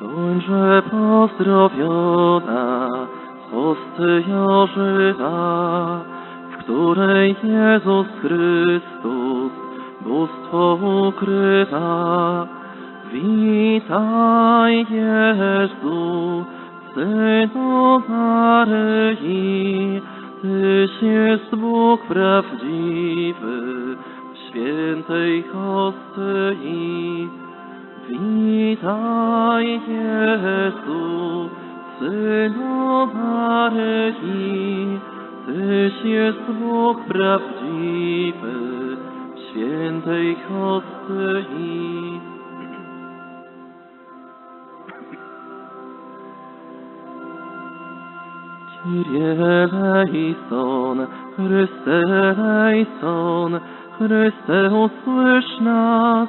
Bądźże pozdrowiona z ostyja żywa, w której Jezus Chrystus bóstwo ukrywa. Witaj Jezu, Synu Maryi, Tyś jest Bóg prawdziwy w świętej hostyi. Witaj Jezu, Synu Maryi, Tyś jest Bóg prawdziwy świętej hostyi. Kyrie eleison, Chryste eleison, Chryste usłysz nas,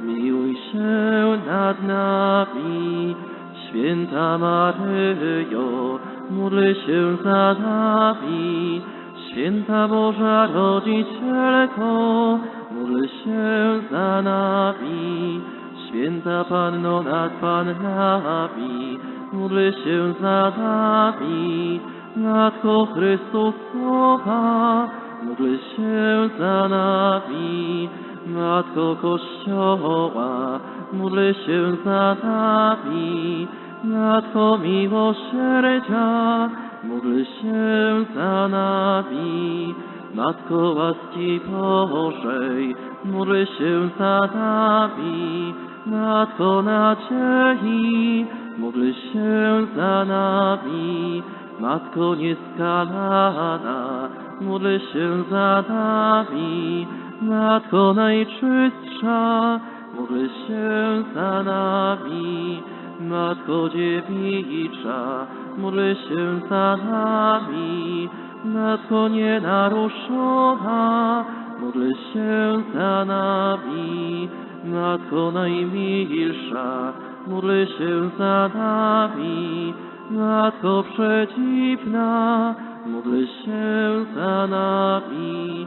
zmiłuj się nad nami. Święta Maryjo, módl się za nami. Święta Boża Rodzicielko, módl się za nami. Święta Panno nad Pannami, módl się za nami. Matko Chrystusowa, módl się za nami. Matko Kościoła, módl się za nami. Matko miłosierdzia, módl się za nami. Matko łaski Bożej, módl się za nami. Matko nadziei, módl się za nami. Matko nieskalana, módl się za nami. Matko najczystsza, módl się za nami. Matko dziewicza, módl się za nami. Matko nienaruszona, módl się za nami. Matko najmilsza, módl się za nami. Matko przedziwna, módl się za nami.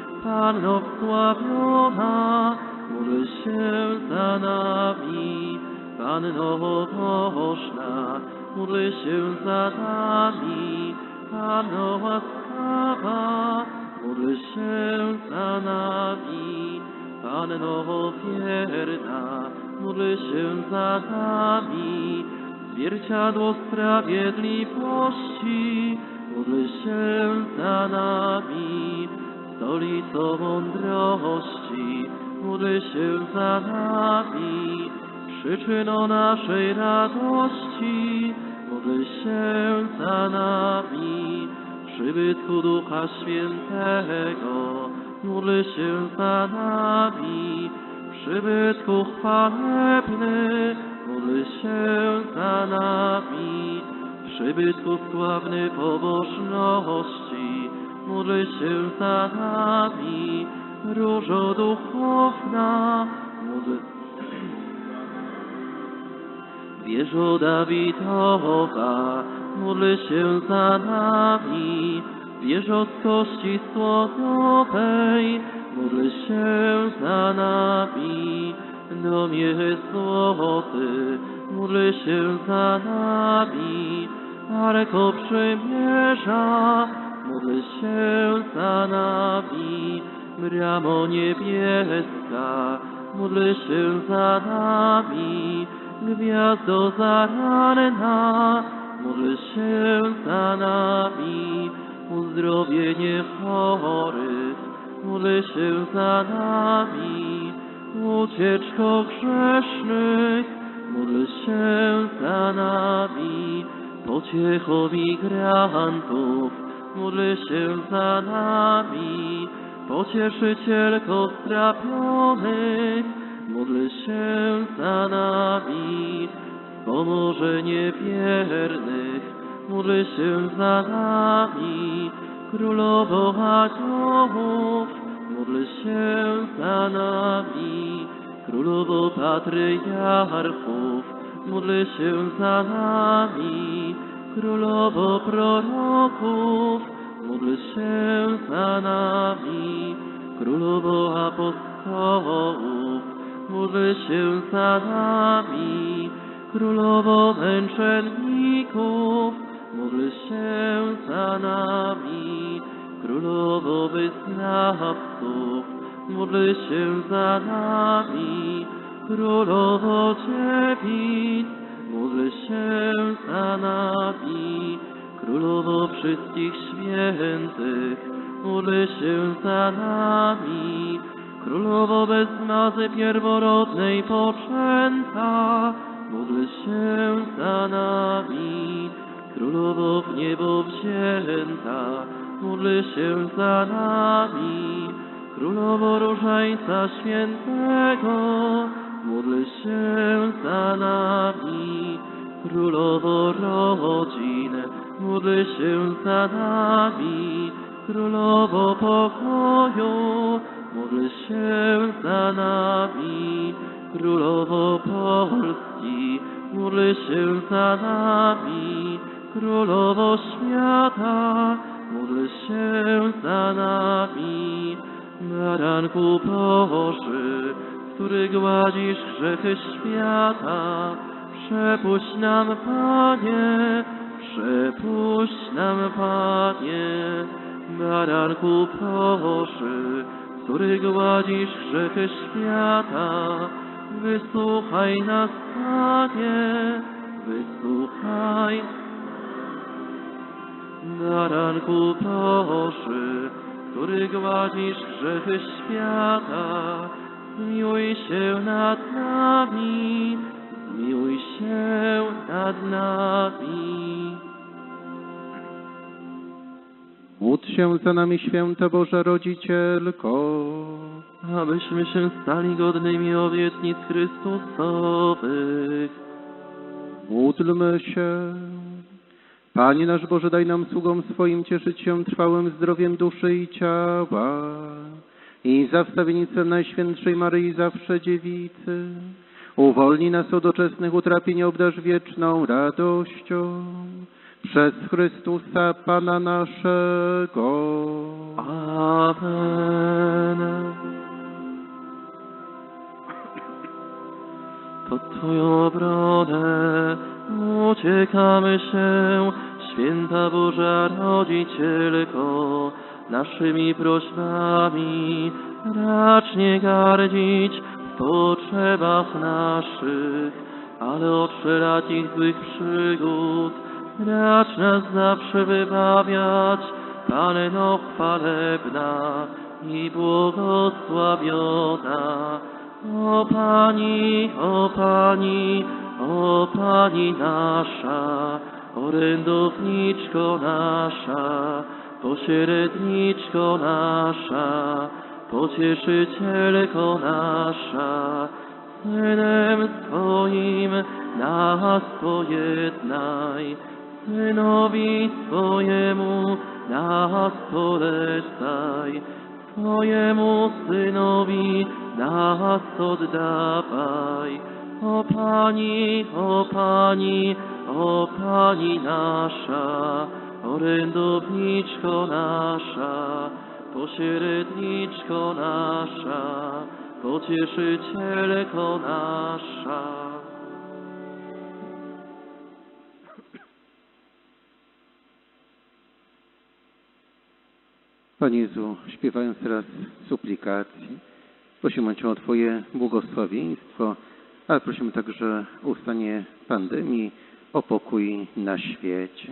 Panno wsławiona, módl się za nami. Panno bożna, módl się za nami. Panno łaskawa, módl się za nami. Panno wierna, módl się za nami. Zwierciadło sprawiedliwości, módl się za nami. Stolico mądrości, módl się za nami. Przyczyno naszej radości, módl się za nami. Przybytku Ducha Świętego, módl się za nami. Przybytku chwalebny, módl się za nami. Przybytku sławny pobożności, módl się za nami. Różo duchowna, módl Wieżo Dawidowa, módl się za nami. Wieżo kości słonowej, módl się za nami. Domie złoty, módl się za nami. Arko przymierza, módl się za nami. Bramo niebieska, módl się za nami. Gwiazdo zaranna, módl się za nami. uzdrowienie chorych, módl się za nami, ucieczko grzesznych, módl się za nami, pociecho migrantów, módl się za nami, pocieszycielko strapionych, módl się za nami, wspomożenie wiernych, módl się za nami, królowo aniołów, módl się za nami, królowo patriarchów, módl się za nami, królowo proroków, módl się za nami, królowo apostołów, módl się za nami, królowo męczenników, módl się za nami, królowo wyznawców, módl się za nami, królowo dziewic, królowo wszystkich świętych, módl się za nami, królowo bez mazy pierworodnej poczęta, módl się za nami, królowo w niebo wzięta, módl się za nami, królowo różańca świętego, módl się królowo rodzin, módl się za nami, królowo pokoju, módl się za nami, królowo Polski, módl się za nami, królowo świata, módl się za nami, baranku Boży, który gładzisz grzechy świata, przepuść nam, Panie, przepuść nam, Panie, baranku Boży, który gładzisz grzechy świata, wysłuchaj nas, Panie, wysłuchaj. Baranku Boży, który gładzisz grzechy świata, zmiłuj się nad nami, zmiłuj się nad nami. Módl się za nami, święta Boża Rodzicielko. abyśmy się stali godnymi obietnic Chrystusowych. Módlmy się. Panie nasz Boże, daj nam sługom swoim cieszyć się trwałym zdrowiem duszy i ciała i za Najświętszej Maryi zawsze dziewicy. Uwolnij nas od doczesnych utrapień, obdarz wieczną radością. Przez Chrystusa Pana naszego. Amen. Pod Twoją obronę uciekamy się, święta Boża Rodzicielko, naszymi prośbami racz nie gardzić potrzebach naszych, ale od wszelakich złych przygód racz nas zawsze wybawiać, Panno chwalebna i błogosławiona. O Pani, o Pani, o Pani nasza, orędowniczko nasza, pośredniczko nasza, pocieszycielko nasza, Synem Twoim nas pojednaj, Synowi Twojemu nas polecaj, Twojemu Synowi nas oddawaj. O Pani, o Pani, o Pani nasza, orędowniczko nasza, pośredniczko nasza, pocieszycielko nasza. Panie Jezu, śpiewając teraz suplikacji, prosimy Cię o Twoje błogosławieństwo, ale prosimy także o ustanie pandemii, o pokój na świecie.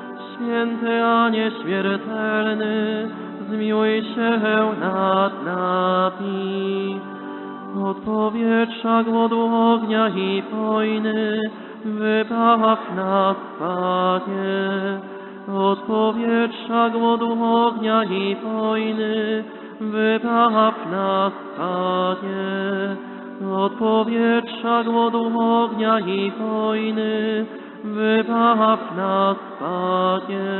święty a nieśmiertelny, zmiłuj się nad nami. Od powietrza, głodu, ognia i wojny, wybaw nas, Panie. Od powietrza, głodu, ognia i wojny, wybaw nas, Panie. Od powietrza, głodu, ognia i wojny, wybaw nas, Panie.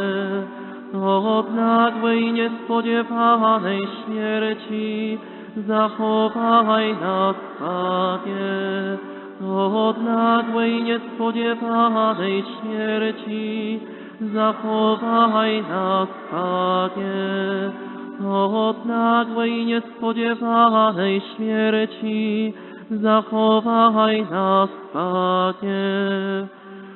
Od nagłej, niespodziewanej śmierci, zachowaj nas, Panie. Od nagłej, niespodziewanej śmierci, zachowaj nas, Panie. Od nagłej, niespodziewanej śmierci, zachowaj nas, Panie.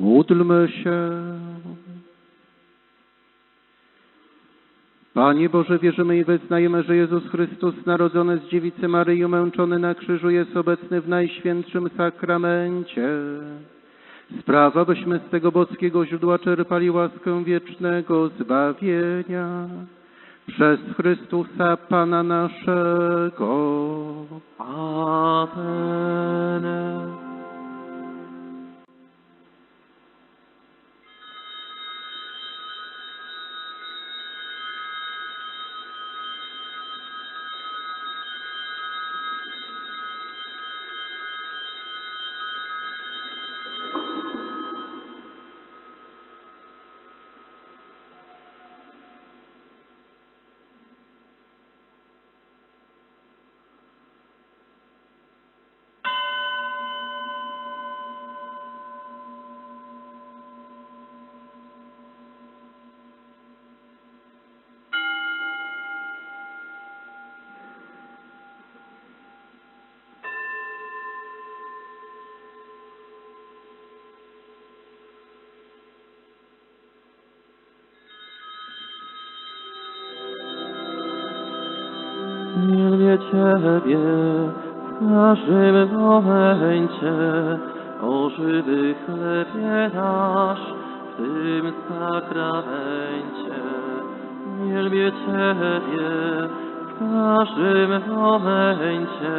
Módlmy się. Panie Boże, wierzymy i wyznajemy, że Jezus Chrystus, narodzony z dziewicy Maryi, umęczony na krzyżu, jest obecny w najświętszym sakramencie. Sprawa, byśmy z tego boskiego źródła czerpali łaskę wiecznego zbawienia. Przez Chrystusa Pana naszego. Amen. Miłuję Ciebie w każdym momencie, o żywy chlebie nasz w tym sakramencie. Wielbię Ciebie w każdym momencie,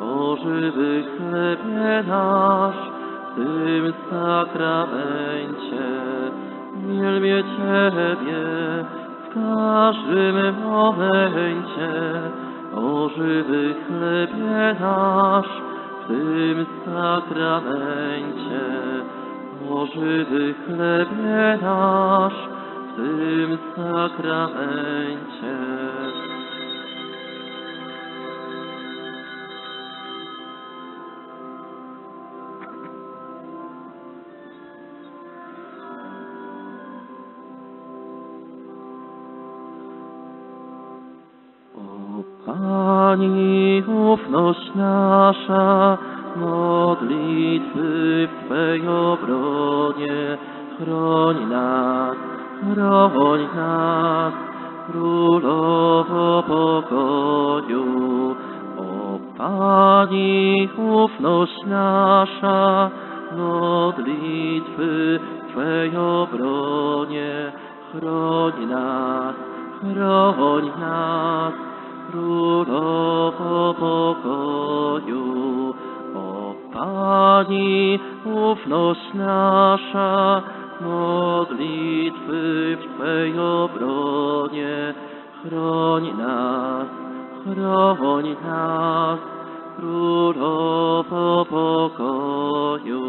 o żywy chlebie nasz w tym sakramencie. Wielbię Ciebie w każdym momencie, o żywy chlebie nasz w tym sakramencie. O żywy chlebie nasz w tym sakramencie. Nasza, modlitwy w Twej obronie, chroń nas, chroń nas, Królowo pokoju. O Pani, ufność nasza, modlitwy w Twej obronie, chroń nas, chroń nas, Królowo pokoju. O Pani, ufność nasza, modlitwy w Twej obronie, chroń nas, chroń nas, Królowo pokoju.